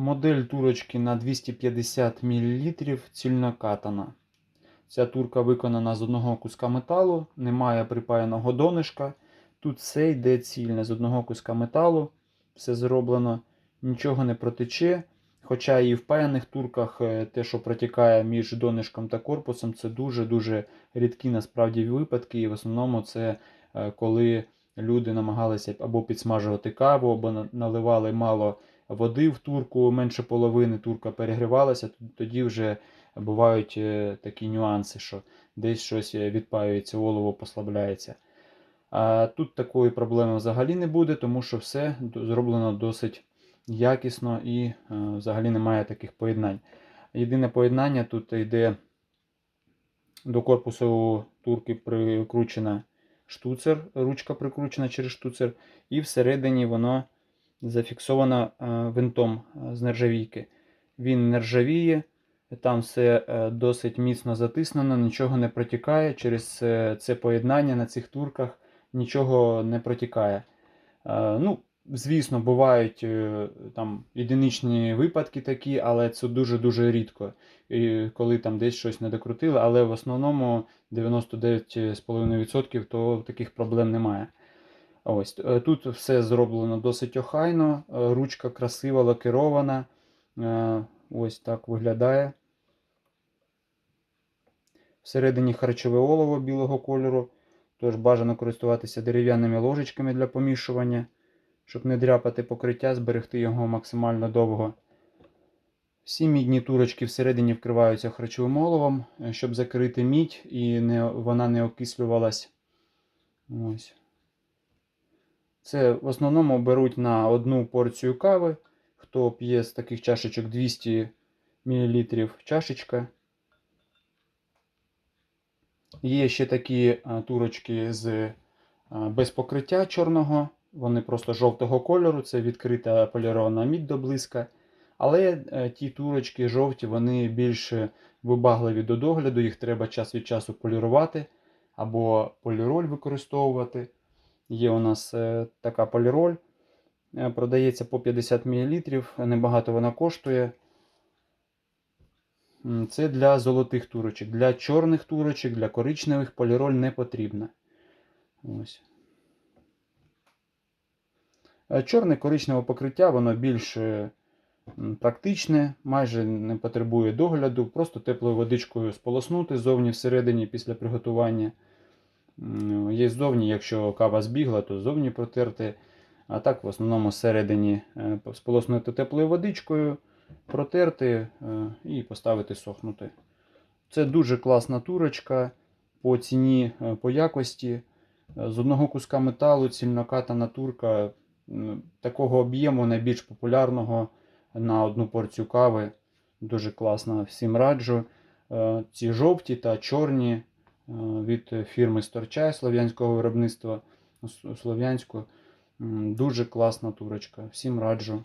Модель турочки на 250 мл цільнокатана. Ця турка виконана з одного куска металу, немає припаяного донишка. Тут все йде цільне з одного куска металу. Все зроблено, нічого не протече. Хоча і в паяних турках е, те, що протікає між донишком та корпусом, це дуже-дуже рідкі насправді випадки. І в основному це е, коли люди намагалися або підсмажувати каву, або наливали мало води в турку, менше половини турка перегрівалася, тоді вже бувають е, такі нюанси, що десь щось е, відпаюється, олово послабляється. А тут такої проблеми взагалі не буде, тому що все зроблено досить якісно і е, взагалі немає таких поєднань. Єдине поєднання тут йде до корпусу турки прикручена штуцер, ручка прикручена через штуцер, і всередині воно зафіксовано е, винтом е, з нержавійки. Він не ржавіє, там все е, досить міцно затиснено, нічого не протікає. Через це поєднання на цих турках нічого не протікає. Ну, звісно, бувають там єдиничні випадки такі, але це дуже-дуже рідко. І коли там десь щось не докрутили, але в основному 99,5% то таких проблем немає. Ось е, тут все зроблено досить охайно, е, ручка красива, лакерована. Е, Ось так виглядає. Всередині харчове олово білого кольору. Тож бажано користуватися дерев'яними ложечками для помішування, щоб не дряпати покриття, зберегти його максимально довго. Всі мідні турочки всередині вкриваються харчовим оловом, щоб закрити мідь і не, вона не окислювалась. Ось. Це в основному беруть на одну порцію кави. Хто п'є з таких чашечок 200 мл чашечка. Є ще такі турочки з без покриття чорного. Вони просто жовтого кольору. Це відкрита полірована мідь до блиска. Але е, ті турочки жовті, вони більш вибагливі до догляду, їх треба час від часу полірувати або поліроль використовувати. Є у нас е, така поліроль, е, продається по 50 мл, небагато вона коштує. Це для золотих турочок. Для чорних турочок, для коричневих поліроль не потрібна. Ось. Е, Чорне коричневе покриття, воно більш практичне, майже не потребує догляду, просто теплою водичкою сполоснути ззовні всередині після приготування. Є ззовні, якщо кава збігла, то ззовні протерти. А так, в основному всередині е, сполоснути теплою водичкою, протерти е, і поставити сохнути. Це дуже класна турочка по ціні, е, по якості. З одного куска металу цільнокатана турка такого об'єму, найбільш популярного на одну порцію кави. Дуже класно, всім раджу. Ці жовті та чорні від фірми Сторчай слов'янського виробництва Слов'янську. Дуже класна турочка. Всім раджу.